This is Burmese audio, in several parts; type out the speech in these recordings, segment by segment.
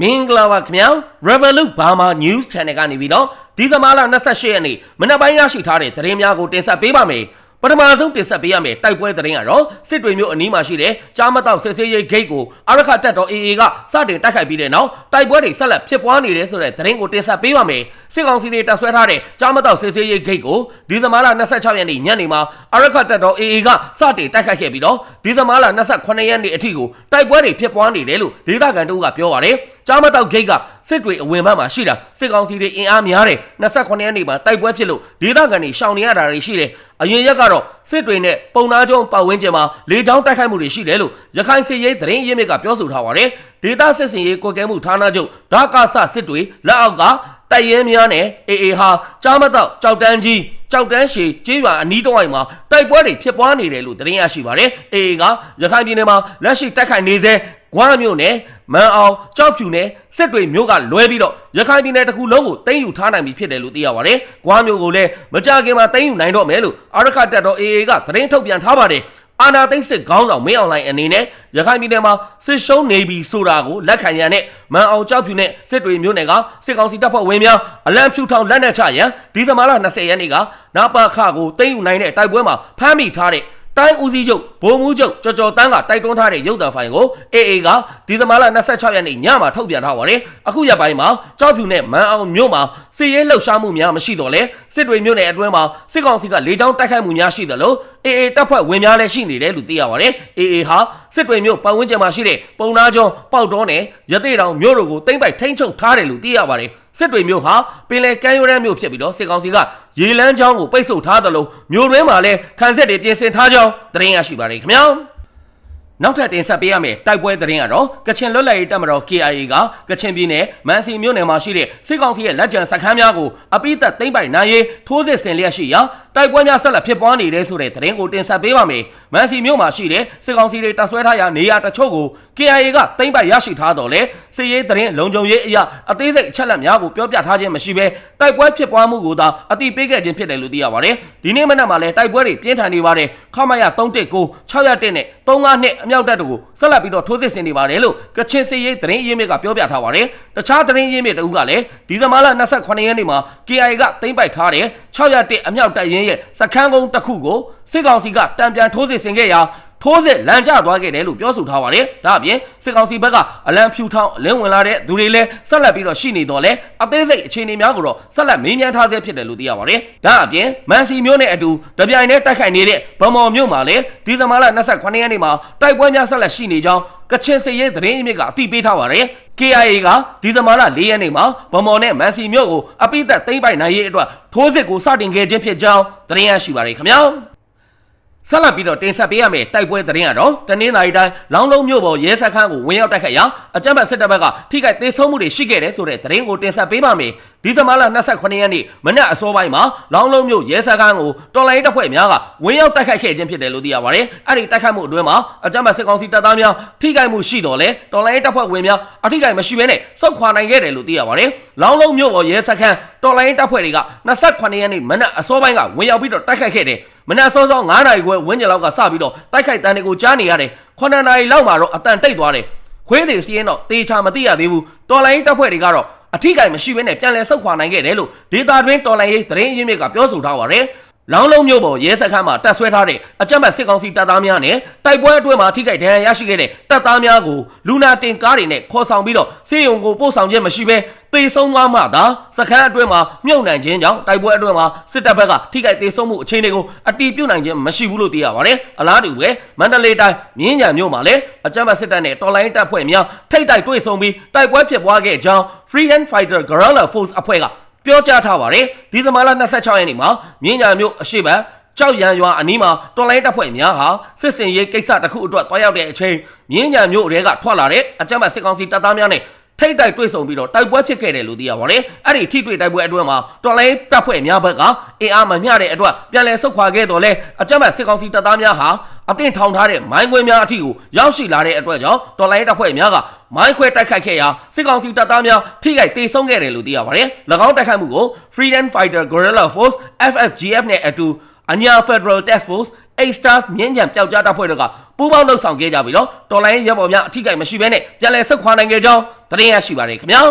မင်္ဂလာပါခင်ဗျာ Revolut Burma News Channel ကနေပြီးတော့ဒီဇင်ဘာလ28ရက်နေ့မနက်ပိုင်းရရှိထားတဲ့သတင်းများကိုတင်ဆက်ပေးပါမယ်ပထမဆုံးတင်ဆက်ပေးရမယ်တိုက်ပွဲသတင်းကတော့စစ်တွေမျိုးအနီးမှာရှိတဲ့ကြားမတော့စစ်စေးရေးဂိတ်ကိုအရခတက်တော် AA ကစတင်တိုက်ခိုက်ပြီးတဲ့နောက်တိုက်ပွဲတွေဆက်လက်ဖြစ်ပွားနေတယ်ဆိုတဲ့သတင်းကိုတင်ဆက်ပေးပါမယ် စစ်ကောင်စီတွေတပ်ဆွဲထားတဲ့ကြားမတော့စစ်စေးရေးဂိတ်ကိုဒီဇင်ဘာလ26ရက်နေ့ညနေမှာအရခတက်တော် AA ကစတင်တိုက်ခိုက်ခဲ့ပြီးတော့ဒီဇင်ဘာလ28ရက်နေ့အထိကိုတိုက်ပွဲတွေဖြစ်ပွားနေတယ်လို့ဒေသခံတို့ကပြောပါတယ်ကြားမတော့ဂိတ်ကစစ်တွေအဝင်ဘက်မှာရှိတာစစ်ကောင်စီတွေအင်အားများတယ်28ရက်နေ့မှာတိုက်ပွဲဖြစ်လို့ဒေသခံတွေရှောင်နေရတာတွေရှိတယ်အရင်ရက်ကတော့စစ်တွေနဲ့ပုံနာကျုံပတ်ဝန်းကျင်မှာလေကြောင်းတိုက်ခိုက်မှုတွေရှိတယ်လို့ရခိုင်စစ်ရေးသတင်းရင်းမြစ်ကပြောဆိုထားပါတယ်ဒေသစစ်စင်ရေးကွက်ကဲမှုဌာနချုပ်ဓာကာဆစစ်တွေလက်အောက်က တိုက်ရဲများနဲ့အေအေဟာကြားမတော့ကြောက်တန်းကြီးကြောက်တန်းရှည်ကျေးရွာအနီးတစ်ဝိုက်မှာတိုက်ပွဲတွေဖြစ်ပွားနေတယ်လို့သတင်းရရှိပါတယ်အေအေကရခိုင်ပြည်နယ်မှာလက်ရှိတိုက်ခိုက်နေစေဂွားမြို့နယ်မန်အောင်ကြောက်ဖြူနဲ့စစ်တွေမြို့ကလွဲပြီးတော့ရခိုင်ပြည်နယ်တစ်ခုလုံးကိုသိမ်းယူထားနိုင်ပြီဖြစ်တယ်လို့သိရပါတယ်။ဂွားမြို့ကိုလည်းမကြခင်မှာသိမ်းယူနိုင်တော့မယ်လို့အာရခတက်တော် AA ကသတင်းထုတ်ပြန်ထားပါတယ်။ အာနာသိန်းစစ်ခေါင်းဆောင်မင်းအောင်လှိုင်အနေနဲ့ရခိုင်ပြည်နယ်မှာစစ်ရှုံးနေပြီဆိုတာကိုလက်ခံရန်နဲ့မန်အောင်ကြောက်ဖြူနဲ့စစ်တွေမြို့နယ်ကစစ်ကောင်စီတပ်ဖွဲ့ဝင်များအလံဖြူထောင်လက်နက်ချရန်ဒီဇင်ဘာလ20ရက်နေ့ကနာပါခကိုသိမ်းယူနိုင်တဲ့တိုက်ပွဲမှာဖမ်းမိထားတဲ့ တိုင်းဦးစီးချုပ်ဗိုလ်မှူးချုပ်ကြော်ကြော်တန်းကတိုက်တွန်းထားတဲ့ရုပ်သံဖိုင်ကို AA ကဒီဇင်ဘာလ26ရက်နေ့ညမှာထုတ်ပြန်ထားပါတယ်။အခုရက်ပိုင်းမှာကြောက်ဖြူနဲ့မန်အောင်မြို့မှာစစ်ရေးလှုပ်ရှားမှုများမရှိတော့လဲစစ်တွေမြို့နယ်အတွင်းမှာစစ်ကောင်စီကလေကြောင်းတိုက်ခိုက်မှုများရှိသလို AA တပ်ဖွဲ့ဝင်များလည်းရှိနေတယ်လို့သိရပါတယ်။ AA ဟာစစ်တွေမြို့ပတ်ဝန်းကျင်မှာရှိတဲ့ပုံနာကျွန်းပေါက်တော်နဲ့ရသေးတောင်မြို့တို့ကိုတိမ့်ပိုက်ထိန်းချုပ်ထားတယ်လို့သိရပါတယ်။ စစ်တွေမြို့ဟာပင်လယ်ကမ်းရိုးတန်းမြို့ဖြစ်ပြီးတော့စစ်ကောင်စီကရေလန်းချောင်းကိုပိတ်ဆို့ထားသလိုမြို့တွင်းမှာလည်းခန်းဆက်တွေပြင်ဆင်ထားကြောင်းသတင်းရရှိပါတယ်ခင်ဗျာနောက်ထပ်တင်ဆက်ပေးရမယ့်တိုက်ပွဲသတင်းကတော့ကချင်လွတ်လပ်ရေးတပ်မတော် KIA ကကချင်ပြည်နယ်မန်စီမြို့နယ်မှာရှိတဲ့စစ်ကောင်စီရဲ့လက်ကျန်စခန်းများကိုအပိသက်သိမ်းပိုက်နိုင်ရေးထိုးစစ်ဆင်လျက်ရှိရာတိုက်ပွဲများဆက်လက်ဖြစ်ပွားနေတဲ့ဆိုတဲ့သတင်းကိုတင်ဆက်ပေးပါမယ်။မန်စီမြို့မှာရှိတဲ့စစ်ကောင်စီတွေတပ်ဆွဲထားရာနေရာတချို့ကို KIA ကသိမ်းပိုက်ရရှိထားတော့လေစစ်ရေးသတင်းလုံခြုံရေးအရာအသေးစိတ်အချက်လက်များကိုပြောပြထားခြင်းမရှိဘဲတိုက်ပွဲဖြစ်ပွားမှုကိုသာအတိပေးခဲ့ခြင်းဖြစ်တယ်လို့သိရပါတယ်။ဒီနေ့မနက်မှာလည်းတိုက်ပွဲတွေပြင်းထန်နေပါတယ်။ခမရ319 601နဲ့35နဲ့အမြောက်တပ်တို့ကိုဆက်လက်ပြီးတော့ထိုးစစ်ဆင်နေပါတယ်လို့ကချင်စစ်ရေးသတင်းရင်းမြစ်ကပြောပြထားပါတယ်။တခြားသတင်းရင်းမြစ်တဦးကလည်းဒီဇင်ဘာလ28ရက်နေ့မှာ KIA ကသိမ်းပိုက်ထားတဲ့601အမြောက်တပ်ရင်းရဲ့စခန်းကုန်းတစ်ခုကိုစစ်ကောင်စီကတံပြန်ထိုးစစ်ဆင်ခဲ့ရာထိုးစစ်လမ်းကျသွားခဲ့တယ်လို့ပြောဆိုထားပါတယ်။ဒါအပြင်စစ်ကောင်စီဘက်ကအလံဖြူထောင်းအလင်းဝင်လာတဲ့သူတွေလည်းဆက်လက်ပြီးတော့ရှိနေတော့လဲအသေးစိတ်အခြေအနေများကိုတော့ဆက်လက်မေးမြန်းထားဆဲဖြစ်တယ်လို့သိရပါတယ်။ဒါအပြင်မန်စီမျိုးနဲ့အတူတပြိုင်တည်းတိုက်ခိုက်နေတဲ့ဗမော်မြို့မှာလည်းဒီဇင်ဘာလ28ရက်နေ့မှာတိုက်ပွဲများဆက်လက်ရှိနေကြောင်းကချင်စစ်ရေးသတင်းအမြစ်ကအသိပေးထားပါတယ်။ KIA ကဒီဇင်ဘာလ၄ရက်နေ့မှာဗမော်နဲ့မန်စီမြို့ကိုအပိသက်သိမ်းပိုက်နိုင်ရေးအတွက်ထိုးစစ်ကိုစတင်ခဲ့ခြင်းဖြစ်ကြောင်းသတင်းရရှိပါရခင်ဗျာ။ဆက်လက်ပြီးတော့တင်ဆက်ပေးရမယ့်တိုက်ပွဲသတင်းကတော့တနင်္လာရီတိုင်းလောင်းလုံးမြို့ပေါ်ရဲစခန်းကိုဝင်ရောက်တိုက်ခိုက်ရာအကြမ်းဖက်စစ်တပ်ဘက်ကထိခိုက်ဒေဆုံးမှုတွေရှိခဲ့တယ်ဆိုတဲ့သတင်းကိုတင်ဆက်ပေးပါမယ်။ ဒီဇင်ဘာလ28ရက်နေ့မနက်အစောပိုင်းမှာလောင်းလုံးမြို့ရဲစခန်းကိုတော်လိုင်းတပ်ဖွဲ့များကဝင်ရောက်တိုက်ခိုက်ခဲ့ခြင်းဖြစ်တယ်လို့သိရပါတယ်။အဲ့ဒီတိုက်ခိုက်မှုအတွင်းမှာအကြမ်းဖက်စစ်ကောင်စီတပ်သားများထိခိုက်မှုရှိတော်လဲတော်လိုင်းတပ်ဖွဲ့ဝင်များအထိခိုက်မရှိဘဲနဲ့စောက်ခွာနိုင်ခဲ့တယ်လို့သိရပါတယ်။လောင်းလုံးမြို့ပေါ်ရဲစခန်းတော်လိုင်းတပ်ဖွဲ့တွေက28ရက်နေ့မနက်အစောပိုင်းကဝင်ရောက်ပြီးတော့တိုက်ခိုက်ခဲ့တယ်။မနက်စောစော9နာရီခွဲဝန်းကျင်လောက်ကစပြီးတော့တိုက်ခိုက်တန်းတွေကိုကြားနေရတယ်9နာရီလောက်မှာတော့အတန်တိတ်သွားတယ်ခွေးတွေစီးရင်တော့တေချာမသိရသေးဘူးတော်လိုင်းတပ်ဖွဲ့တွေကတော့ အထီးကင်မရှိဘဲနဲ့ပြန်လည်ဆုတ်ခွာနိုင်ခဲ့တယ်လို့ဒေတာတွင်တော်လိုင်းရေးသတင်းရင်းမြစ်ကပြောဆိုထားပါတယ်လောင်းလုံးမျိုးပေါ်ရဲစခန်းမှာတပ်ဆွဲထားတဲ့အကြမ်းဖက်စစ်ကောင်စီတပ်သားများနဲ့တိုက်ပွဲအတွင်းမှာထိခိုက်ဒဏ်ရာရရှိခဲ့တဲ့တပ်သားများကိုလူနာတင်ကားတွေနဲ့ခေါ်ဆောင်ပြီးတော့စေယုံကိုပို့ဆောင်ခြင်းမရှိဘဲ တေဆုံးသွားမှသာစခန်းအတွင်းမှာမြုပ်နှံခြင်းကြောင့်တိုက်ပွဲအတွင်းမှာစစ်တပ်ဘက်ကထိခိုက်တေဆုံးမှုအခြေအနေကိုအတီးပြုတ်နိုင်ခြင်းမရှိဘူးလို့သိရပါတယ်။အလားတူပဲမန္တလေးတိုင်းမြင်းညာမြို့မှာလည်းအကြမ်းဖက်စစ်တပ်နဲ့တော်လိုင်းတပ်ဖွဲ့များထိတ်တိုက်တွေ့ဆုံပြီးတိုက်ပွဲဖြစ်ပွားခဲ့ကြောင်း Freedom Fighter Guerrilla Force အဖွဲ့ကပြောကြားထားပါတယ်ဒီဇင်ဘာလ26ရက်နေ့မှာမြင်းညာမြို့အရှိတ်ကြောက်ရန်ရွာအနီးမှာတော်လိုင်းတပ်ဖွဲ့များဟာစစ်စင်ရေးကိစ္စတစ်ခုအတွက်တွားရောက်တဲ့အချိန်မြင်းညာမြို့တွေကထွက်လာတဲ့အကြမ်းဖက်စစ်ကောင်စီတပ်သားများနဲ့ ထိတ်တိုက်တွေ့ဆုံပြီးတော့တိုက်ပွဲဖြစ်ခဲ့တယ်လို့သိရပါတယ်။အဲ့ဒီထိတွေ့တိုက်ပွဲအတွင်းမှာတော်လိုင်းတပ်ဖွဲ့များဘက်ကအင်အားမမျှတဲ့အတွက်ပြန်လည်ဆုတ်ခွာခဲ့တော်လဲအကြမ်းဖက်စစ်ကောင်စီတပ်သားများဟာအသင့်ထောင်ထားတဲ့မိုင်းခွဲများအထိကိုရောက်ရှိလာတဲ့အတွက်ကြောင့်တော်လိုင်းတပ်ဖွဲ့များကမိုင်းခွဲတိုက်ခိုက်ခဲ့ရာစစ်ကောင်စီတပ်သားများထိခိုက်ဒေဆုံးခဲ့တယ်လို့သိရပါတယ်။၎င်းတိုက်ခိုက်မှုကို Freedom Fighter Guerrilla Force FFGF နဲ့အတူအညာ Federal Task Force A Stars မြင်းကြံပျောက်ကြားတပ်ဖွဲ့တို့ကပပူးပေါင်းလှုပ်ဆောင်ခဲ့ကြပြီးတော့တော်လိုင်းရဲဘော်များအထိကိမရှိဘဲနဲ့ပြန်လည်ဆုတ်ခွာနိုင်ခဲ့ကြောင်းသတင်းရရှိပါတယ်ခင်ဗျာ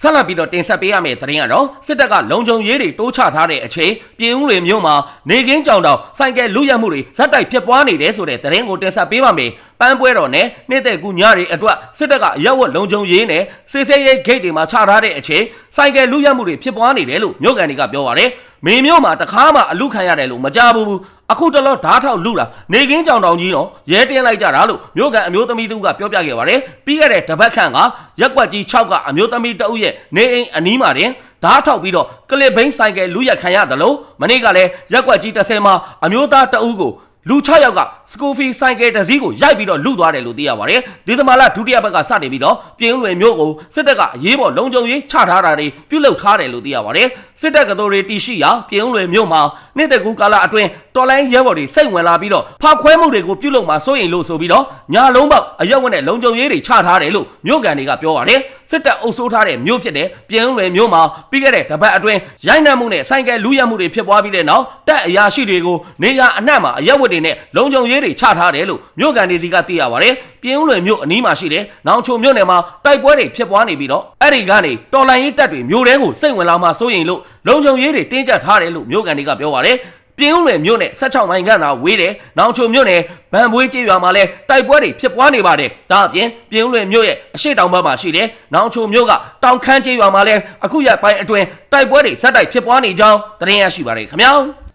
ဆက်လက်ပြီးတော့တင်ဆက်ပေးရမယ့်သတင်းကတော့စစ်တပ်ကလုံခြုံရေးတွေတိုးချထားတဲ့အချိန်ပြည်ဦးလွေမြို့မှာနေကင်းကြောင်တောင်ဆိုင်ကယ်လူရက်မှုတွေဇက်တိုက်ဖြစ်ပွားနေတယ်ဆိုတဲ့သတင်းကိုတင်ဆက်ပေးပါမယ်။ပန်းပွဲတော်နဲ့နေ့တဲ့ကူညတွေအတွက်စစ်တပ်ကရက်ဝက်လုံခြုံရေးနဲ့စစ်ဆေးရေးဂိတ်တွေမှာချထားတဲ့အချိန်ဆိုင်ကယ်လူရက်မှုတွေဖြစ်ပွားနေတယ်လို့မြို့ကန်တွေကပြောပါတယ်။ မင်းမျိုးမှာတခါမှအလူခံရတယ်လို့မကြားဘူးဘူးအခုတလောဓားထောက်လူတာနေကင်းကြောင်တောင်ကြီးတော့ရဲတင်းလိုက်ကြတာလို့မြို့ကန်အမျိုးသမီးတူကပြောပြခဲ့ပါတယ်ပြီးခဲ့တဲ့တပတ်ခန့်ကရက်ကွက်ကြီး6ကအမျိုးသမီးတအုပ်ရဲ့နေအိမ်အနီးမှာတင်ဓားထောက်ပြီးတော့ကလစ်ဘိန်းဆိုင်ကယ်လူရက်ခံရတယ်လို့မနေ့ကလည်းရက်ကွက်ကြီး30မှာအမျိုးသားတအုပ်ကိုလူ6ယောက်က စကူဖီဆိုင်ကယ်တစ်စီးကိုရိုက်ပြီးတော့လူသွားတယ်လို့သိရပါတယ်ဒီဇင်ဘာလဒုတိယဘက်ကစတင်ပြီးတော့ပြင်းလွယ်မျိုးကိုစစ်တပ်ကအရေးပေါ်လုံခြုံရေးချထားတာတွေပြုလုပ်ထားတယ်လို့သိရပါတယ်စစ်တပ်ကတော်တွေတီရှိရာပြင်းလွယ်မျိုးမှာနေ့တကူကာလအတွင်းတော်လိုင်းရဲဘော်တွေစိတ်ဝင်လာပြီးတော့ဖောက်ခွဲမှုတွေကိုပြုလုပ်မှာစိုးရင်လို့ဆိုပြီးတော့ညာလုံးပေါက်အရက်ဝက်နဲ့လုံခြုံရေးတွေချထားတယ်လို့မြို့ကန်တွေကပြောပါတယ်စစ်တပ်အုပ်စိုးထားတဲ့မြို့ဖြစ်တဲ့ပြင်းလွယ်မျိုးမှာပြီးခဲ့တဲ့တပတ်အတွင်းရိုက်နှက်မှုနဲ့ဆိုင်ကယ်လူရက်မှုတွေဖြစ်ပွားပြီးတဲ့နောက်တပ်အရာရှိတွေကိုနေရာအနှံ့မှာအရက်ဝက်တွေနဲ့လုံခြုံရေးတွေချထားတယ်လို့မြို့ကန်တွေစီကသိရပါတယ်ပြင်းလွယ်မြို့အနီးမှာရှိတဲ့နောင်ချုံမြို့နယ်မှာတိုက်ပွဲတွေဖြစ်ပွားနေပြီးတော့အဲ့ဒီကနေတော်လိုင်းရေးတပ်တွေမြို့ထဲကိုစိတ်ဝင်လာမှစိုးရင်လို့လုံခြုံရေးတွေတင်းကျပ်ထားတယ်လို့မြို့ကန်တွေကပြောပါတယ်ပြင်းဦးလွယ်မြို့နယ်16မိုင်ခန့်သာဝေးတယ်။နောင်ချုံမြို့နယ်ဗန်ပွေးကျေးရွာမှာလည်းတိုက်ပွဲတွေဖြစ်ပွားနေပါတယ်။ဒါအပြင်ပြင်းဦးလွယ်မြို့ရဲ့အရှိတောင်ဘက်မှာရှိတယ်။နောင်ချုံမြို့ကတောင်ခမ်းကျေးရွာမှာလည်းအခုရက်ပိုင်းအတွင်းတိုက်ပွဲတွေဇက်တိုက်ဖြစ်ပွားနေကြောင်းသတင်းရရှိပါတယ်ခင်ဗျာ။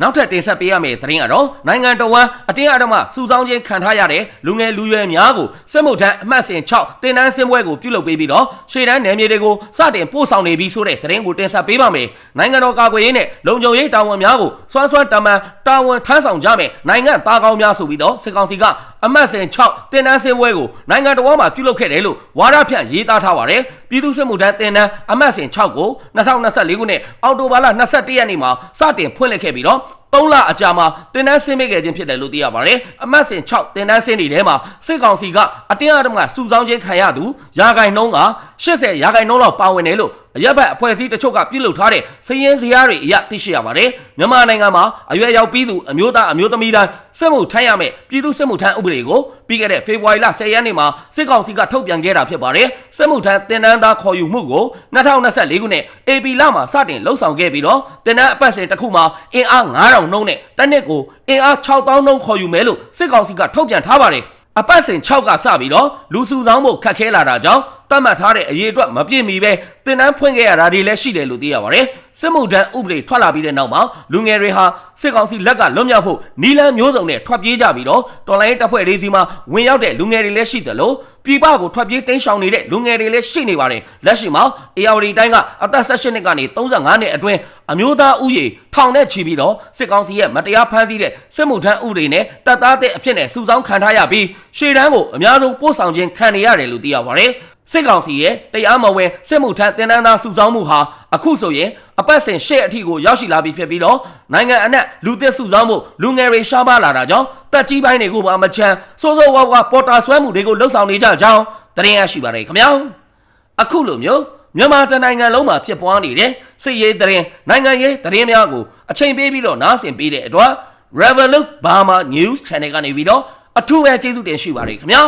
နောက်ထပ်တင်ဆက်ပေးရမယ့်သတင်းကတော့နိုင်ငံတော်ဝန်အတင်းအဓမ္မစုဆောင်းခြင်းခံထားရတဲ့လူငယ်လူရွယ်များကိုစစ်မှုထမ်းအမှတ်စဉ်6တင်တန်းစင်းပွဲကိုပြုလုပ်ပေးပြီးတော့ရှေ့တန်းနယ်မြေတွေကိုစတင်ပို့ဆောင်နေပြီဆိုတဲ့သတင်းကိုတင်ဆက်ပေးပါမယ်။နိုင်ငံတော်ကာကွယ်ရေးနဲ့လုံခြုံရေးတာဝန်များကိုစွမ်းစွမ်းတမန်တာဝန်ထမ်းဆောင်ကြမယ်နိုင်ငံသားကောင်းများဆိုပြီးတော့စစ်ကောင်စီကအမှတ်စဉ်6တင်တန်းစင်းပွဲကိုနိုင်ငံတော်မှာပြုလုပ်ခဲ့တယ်လို့ဝါဒဖြန့်ရေးသားထားပါတယ်။ပြည်သူ့စစ်မှုထမ်းတင်တန်းအမှတ်စဉ်6ကို2024ခုနှစ်အောက်တိုဘာလ22ရက်နေ့မှာစတင်ဖွင့်လှစ်ခဲ့ပြီးတော့ ၃လအကြာမှာတင်တန်းဆင်းမိခဲ့ခြင်းဖြစ်တယ်လို့သိရပါတယ်။အမတ်စဉ်6တင်တန်းဆင်းနေထဲမှာစစ်ကောင်စီကအတင်းအဓမ္မစုဆောင်းခြင်းခံရသူရာဂိုင်နှုံးက80ရာဂိုင်နှုံးလောက်ပါဝင်တယ်လို့အရက်ဘတ်အဖွဲ့အစည်းတချို့ကပြုလုပ်ထားတဲ့စည်ရင်းစရာတွေအရသိရှိရပါတယ်။မြန်မာနိုင်ငံမှာအရွယ်ရောက်ပြီးသူအမျိုးသားအမျိုးသမီးတိုင်းစစ်မှုထမ်းရမယ့်ပြည်သူစစ်မှုထမ်းဥပဒေကို ပြီးခဲ့တဲ့ဖေဖော်ဝါရီလ10ရက်နေ့မှာစစ်ကောင်စီကထုတ်ပြန်ခဲ့တာဖြစ်ပါတယ်။စစ်မှုထမ်းတင်တန်းသားခေါ်ယူမှုကို2024ခုနှစ် AP လမှာစတင်လှုပ်ဆောင်ခဲ့ပြီးတော့တင်တန်းအပတ်စဉ်တစ်ခုမှာအင်အား9000နှုန်းနဲ့တစ်နှစ်ကိုအင်အား6000နှုန်းခေါ်ယူမယ်လို့စစ်ကောင်စီကထုတ်ပြန်ထားပါတယ်။အပတ်စဉ်6ကစပြီးတော့လူစုဆောင်မှုခက်ခဲလာတာကြောင့်တတ်မှတ်ထားတဲ့အရေးအတွက်မပြည့်မီပဲတင်တန်းဖွင့်ခဲ့ရတာတွေလည်းရှိတယ်လို့သိရပါတယ်။ စစ်မှုထမ်းဥပဒေထွက်လာပြီးတဲ့နောက်မှာလူငယ်တွေဟာစစ်ကောင်စီလက်ကလွတ်မြောက်ဖို့နီလန်းမျိုးစုံနဲ့ထွက်ပြေးကြပြီးတော့တော်လိုင်းတပ်ဖွဲ့တွေစီမှာဝင်ရောက်တဲ့လူငယ်တွေလည်းရှိတယ်လို့ပြည်ပကိုထွက်ပြေးတင်းရှောင်နေတဲ့လူငယ်တွေလည်းရှိနေပါတယ်။လက်ရှိမှာ AR တိုင်းကအသက်16နှစ်ကနေ35နှစ်အတွင်းအမျိုးသားဥယေထောင်နဲ့ချီပြီးတော့စစ်ကောင်စီရဲ့မတရားဖမ်းဆီးတဲ့စစ်မှုထမ်းဥပဒေနဲ့တပ်သားတဲ့အဖြစ်နဲ့စုဆောင်းခံထားရပြီးရှေ့တန်းကိုအများဆုံးပို့ဆောင်ခြင်းခံနေရတယ်လို့သိရပါတယ်။ စစ်ကောင်စီရဲ့တရားမဝင်စစ်မှုထမ်းတင်နန်းသားစုဆောင်းမှုဟာအခုဆိုရင်အပတ်စဉ်ရှေ့အထိကိုရောက်ရှိလာပြီဖြစ်ပြီးတော့နိုင်ငံအနှံ့လူသစ်စုဆောင်းမှုလူငယ်တွေရှားပါလာတာကြောင့်တက်ကြီးပိုင်းတွေကိုမှမချမ်းစိုးစိုးဝါးဝါပေါ်တာဆွဲမှုတွေကိုလှုပ်ဆောင်နေကြကြောင်းသတင်းရရှိပါတယ်ခင်ဗျာအခုလိုမျိုးမြန်မာတနိုင်ငံလုံးမှာဖြစ်ပွားနေတဲ့စစ်ရေးသတင်းနိုင်ငံရေးသတင်းများကိုအချိန်ပေးပြီးတော့နားဆင်ပေးတဲ့အတွက် Revolut Burma News Channel ကနေပြီးတော့အထူးပဲကျေးဇူးတင်ရှိပါတယ်ခင်ဗျာ